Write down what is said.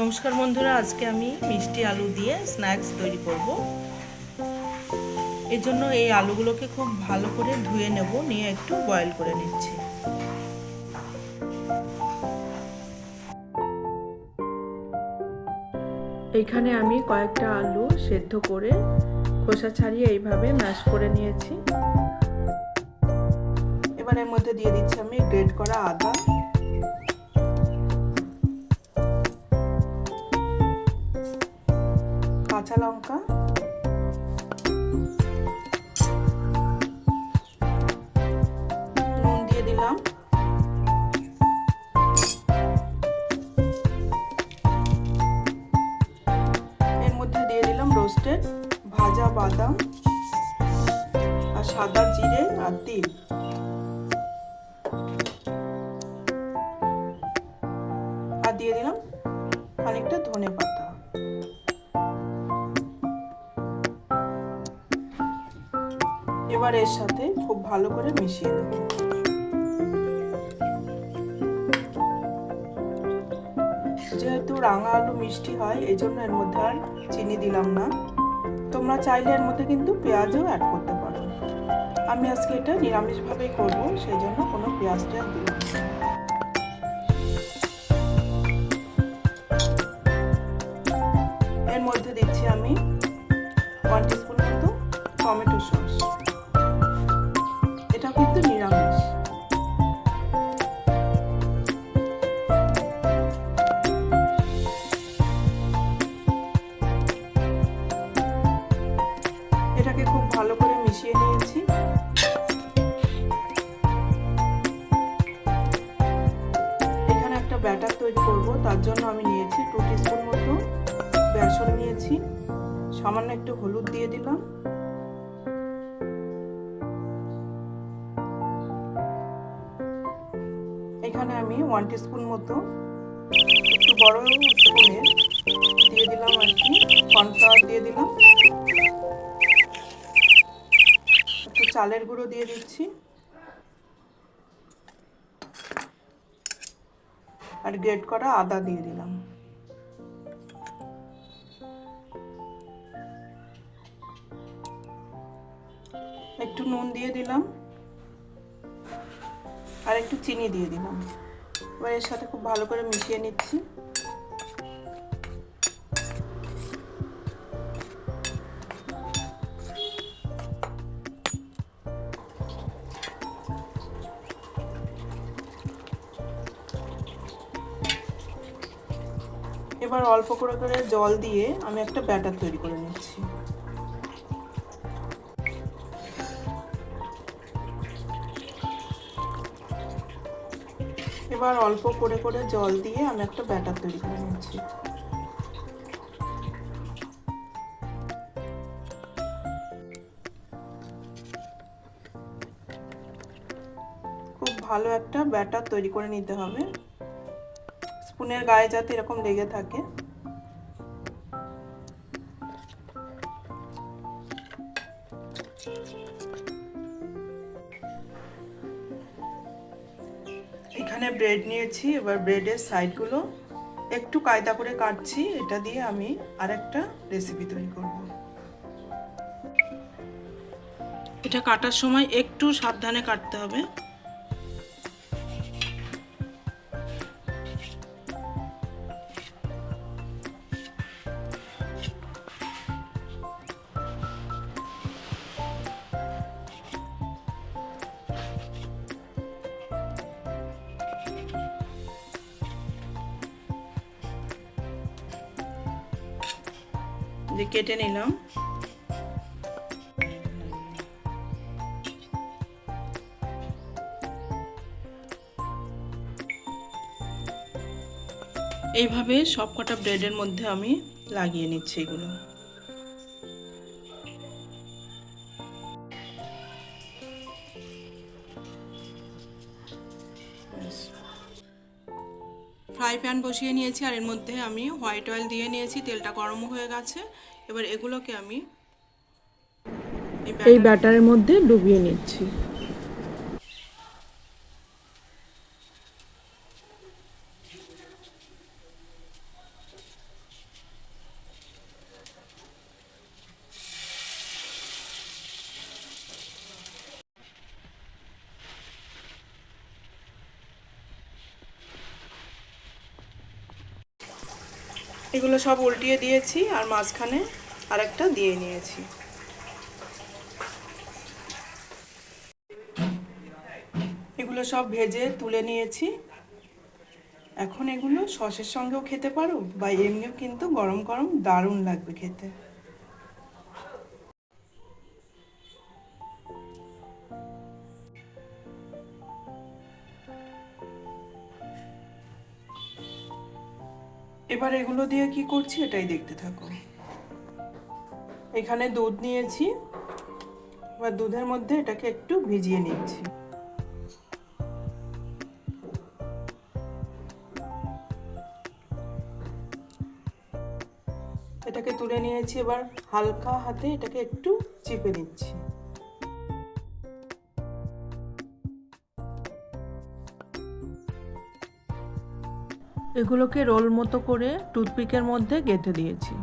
নমস্কার বন্ধুরা, আজকে আমি মিষ্টি আলু দিয়ে স্ন্যাক্স তৈরি করব। এর জন্য এই আলুগুলোকে খুব ভালো করে ধুয়ে নেব, নিয়ে একটু বয়েল করে নিচ্ছি। এখানে আমি কয়েকটা আলু সেদ্ধ করে খোসা ছাড়িয়ে এইভাবে ম্যাশ করে নিয়েছি। এবার এর মধ্যে দিয়ে দিচ্ছি আমি গ্রেট করা আদা। কাঁচা লঙ্কা। নুন দিয়ে দিলাম। এর মধ্যে দিয়ে দিলাম রোস্টেড ভাজা বাদাম আর সাদা জিরে আর তিল। আর দিয়ে দিলাম খানিকটা ধনে পাতা। এবার এর সাথে খুব ভালো করে মিশিয়ে নেব। যেহেতু রাঙা আলু মিষ্টি হয় এই জন্য এর মধ্যে আর চিনি দিলাম না। তোমরা চাইলে এর মধ্যে কিন্তু পেঁয়াজও অ্যাড করতে পারো। আমি আজকে এটা নিরামিষভাবেই করব, সেই জন্য কোনো পেঁয়াজ টেয়াজ দিলাম নিয়েছি সামান্য একটু হলুদ দিয়ে দিলাম। এখানে আমি ওয়ান টিস্পুন মতো একটু বড় স্পুনের দিয়ে দিলাম আর কি কর্নফ্লাওয়ার দিয়ে দিলাম। একটু চালের গুঁড়ো দিয়ে দিচ্ছি। আর গ্রেট করা আদা দিয়ে দিলাম। একটু নুন দিয়ে দিলাম। আর একটু চিনি দিয়ে দিলাম। এবার এর সাথে খুব ভালো করে মিশিয়ে নিচ্ছি। এবার অল্প করে করে জল দিয়ে আমি একটা ব্যাটার তৈরি করে নিচ্ছি। এবার অল্প করে করে জল দিয়ে আমি একটা ব্যাটার তৈরি করে নিচ্ছি। খুব ভালো একটা ব্যাটার তৈরি করে নিতে হবে। স্পুনের গায়ে যাতে এরকম লেগে থাকে। এখানে ব্রেড নিয়েছি, এবার ব্রেডের সাইডগুলো একটু কায়দা করে কাটছি, এটা দিয়ে আমি আরেকটা রেসিপি তৈরি করব। এটা কাটার সময় একটু সাবধানে কাটতে হবে। যে কেটে নিলাম। এইভাবে সব কটা ব্রেডের মধ্যে আমি লাগিয়ে নিচ্ছি এগুলো। ফ্রাই প্যান বসিয়ে নিয়েছি আর এর মধ্যে আমি হোয়াইট অয়েল দিয়ে নিয়েছি, তেলটা গরম হয়ে গেছে। এবার এগুলোকে আমি এই ব্যাটারের মধ্যে ডুবিয়ে নিচ্ছি। এগুলো সব উল্টিয়ে দিয়েছি আর মাঝখানে আরেকটা দিয়ে নিয়েছি। এগুলো সব ভেজে তুলে নিয়েছি। এখন এগুলো সসের সঙ্গেও খেতে পারো বা এমনিও কিন্তু গরম গরম দারুণ লাগবে খেতে। এবার এগুলো দিয়ে কি করছি এটাই দেখতে থাকো। এখানে দুধ নিয়েছি, এবার দুধের মধ্যে এটাকে একটু ভিজিয়ে নিচ্ছি। এটাকে তুলে নিয়েছি, এবার হালকা হাতে এটাকে একটু চিপে নিচ্ছি। এগুলোকে রোল মতো করে টুথপিকের মধ্যে গেঁথে দিয়েছি।